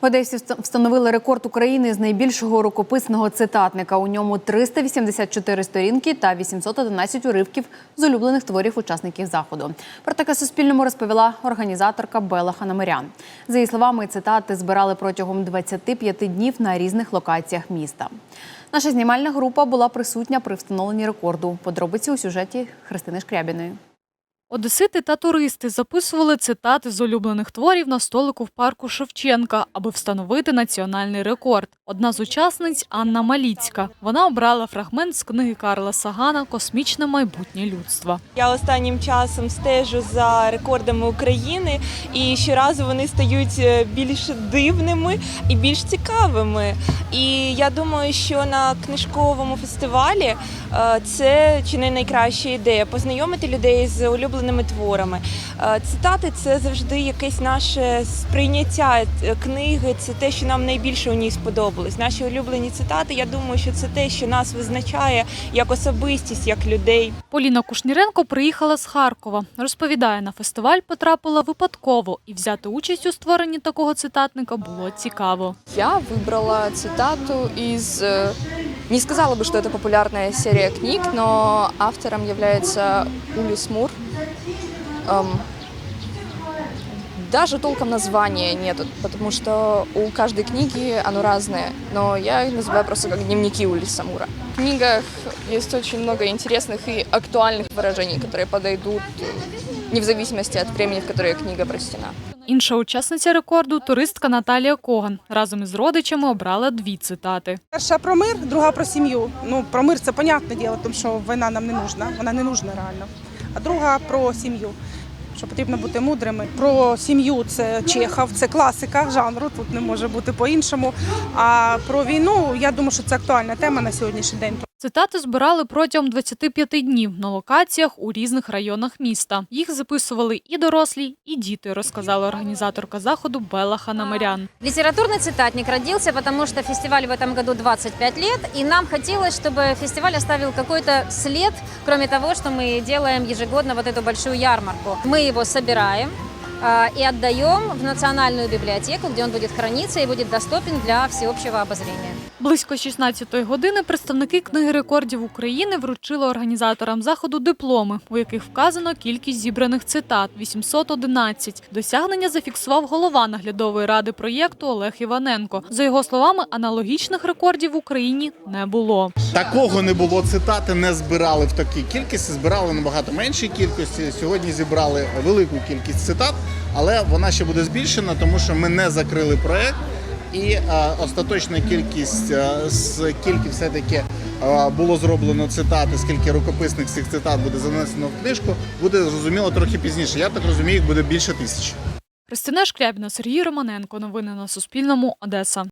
В Одесі встановили рекорд України з найбільшого рукописного цитатника. У ньому 384 сторінки та 811 уривків з улюблених творів учасників заходу. Про таке Суспільному розповіла організаторка Бела Ханамирян. За її словами, цитати збирали протягом 25 днів на різних локаціях міста. Наша знімальна група була присутня при встановленні рекорду. Подробиці у сюжеті Христини Шкрябіної. Одесити та туристи записували цитати з улюблених творів на столику в парку Шевченка, аби встановити національний рекорд. Одна з учасниць Анна Маліцька. Вона обрала фрагмент з книги Карла Сагана Космічне майбутнє людства. Я останнім часом стежу за рекордами України, і щоразу вони стають е, більш дивними і більш цікавими. І я думаю, що на книжковому фестивалі е, це чи не найкраща ідея познайомити людей з улюбленими творами. Е, Цитати це завжди якесь наше сприйняття е, книги, це те, що нам найбільше у ній сподобалось. Наші улюблені цитати. Я думаю, що це те, що нас визначає як особистість, як людей. Поліна Кушніренко приїхала з Харкова. Розповідає, на фестиваль потрапила випадково, і взяти участь у створенні такого цитатника було цікаво. Я выбрала цитату из... Не сказала бы, что это популярная серия книг, но автором является Улис Мур. Эм, Даже толком названия нету, потому что у каждой книги оно разное, но я их называю просто как дневники Улиса Мура. В книгах есть очень много интересных и актуальных выражений, которые подойдут э, не в зависимости от времени, в которое книга прочтена. Інша учасниця рекорду туристка Наталія Коган. Разом із родичами обрала дві цитати. Перша про мир, друга про сім'ю. Ну, про мир це понятне діло, тому що війна нам не нужна, вона не нужна реально. А друга про сім'ю, що потрібно бути мудрими. Про сім'ю це Чехов, це класика жанру, тут не може бути по-іншому. А про війну, я думаю, що це актуальна тема на сьогоднішній день. Цитати збирали протягом 25 днів на локаціях у різних районах міста. Їх записували і дорослі, і діти, розказала організаторка заходу Бела Ханамирян. Литературный цитатник родился, потому что фестиваль в этом году 25 лет, и нам хотелось, чтобы фестиваль оставил какой-то след, кроме того, что мы делаем ежегодно вот эту большую ярмарку. Мы его собираем а, и отдаем в Национальную библиотеку, где он будет храниться и будет доступен для всеобщего обозрения. Близько 16-ї години представники книги рекордів України вручили організаторам заходу дипломи, у яких вказано кількість зібраних цитат 811. Досягнення зафіксував голова наглядової ради проєкту Олег Іваненко. За його словами, аналогічних рекордів в Україні не було. Такого не було. Цитати не збирали в такій кількості, збирали набагато меншій кількості. Сьогодні зібрали велику кількість цитат, але вона ще буде збільшена, тому що ми не закрили проект. І е, остаточна кількість, е, скільки все-таки е, було зроблено цитати, скільки рукописних цих цитат буде занесено в книжку, буде зрозуміло трохи пізніше. Я так розумію, їх буде більше тисячі. Христина Шкрябіна, Сергій Романенко. Новини на Суспільному. Одеса.